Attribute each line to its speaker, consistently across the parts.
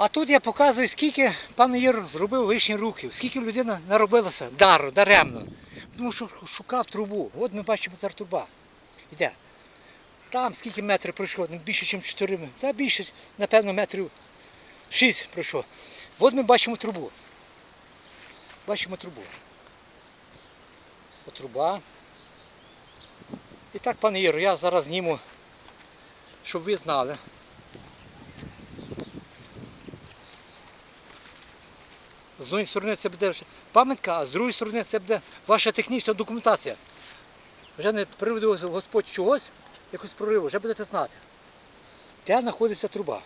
Speaker 1: А тут я показую, скільки пан Ігор зробив лишні руків, скільки людина наробилася дару, даремно. Тому що шукав трубу. От ми бачимо зараз труба. Іде. Там скільки метрів пройшло, ну більше, ніж 4 метри. Та більше, напевно, метрів 6 пройшло. От ми бачимо трубу. Бачимо трубу. От труба. І так, пане Ігор, я зараз зніму, щоб ви знали. З однієї сторони це буде пам'ятка, а з другої сторони це буде ваша технічна документація. Вже не приведу Господь чогось, якось прориву, вже будете знати. Де знаходиться труба.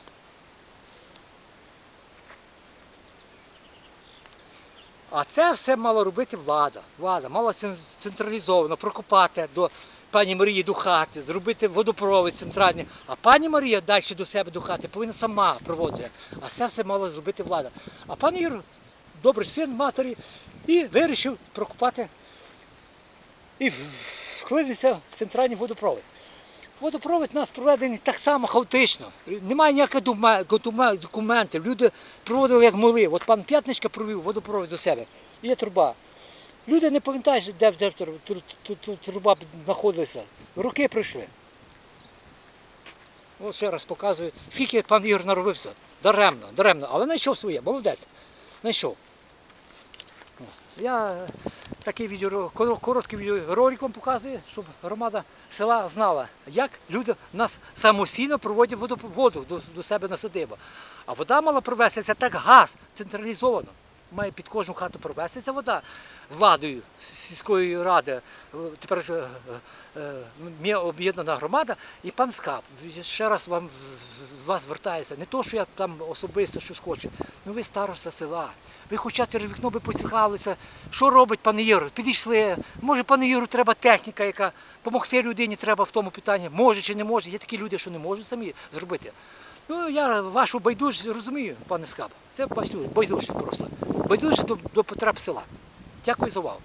Speaker 1: А це все мала робити влада. Влада мала централізовано прокопати до пані Марії до хати, зробити водопровід центральний. А пані Марія далі до себе до хати повинна сама проводити. А це все мала зробити влада. А пан Ігор, добрий син матері, і вирішив прокопати і вклинитися в центральний водопровід. Водопровід у нас проведений так само хаотично. Немає ніяких документів. Люди проводили як могли. От пан П'ятничка провів водопровід до себе. І Є труба. Люди не пам'ятають, де, де тру- тру- тру- тру- труба знаходилася. Роки пройшли. Ось ще раз показую, скільки пан Ігор наробився. Даремно, даремно. Але знайшов своє, молодець. Знайшов. О, Я такий відео, коро- короткий відеоролик показую, щоб громада села знала, як люди в нас самостійно проводять воду, до себе на садиба. А вода мала провестися так газ, централізовано. Має під кожну хату провестися вода владою сільської ради. Е, Тепер ж е, е, об'єднана громада і пан Скап. Ще раз вам вас звертаюся. Не то, що я там особисто щось хочу. Ну ви староста села. Ви хоча через вікно би поцікавилися, що робить пан Ігор. Підійшли. Може, пану Ігору треба техніка, яка допомогти людині треба в тому питанні. Може чи не може. Є такі люди, що не можуть самі зробити. Ну, я вашу байдужість розумію, пане Скаб. Це бачу, байдужість просто. Байдужість до, до потреб села. Дякую за увагу.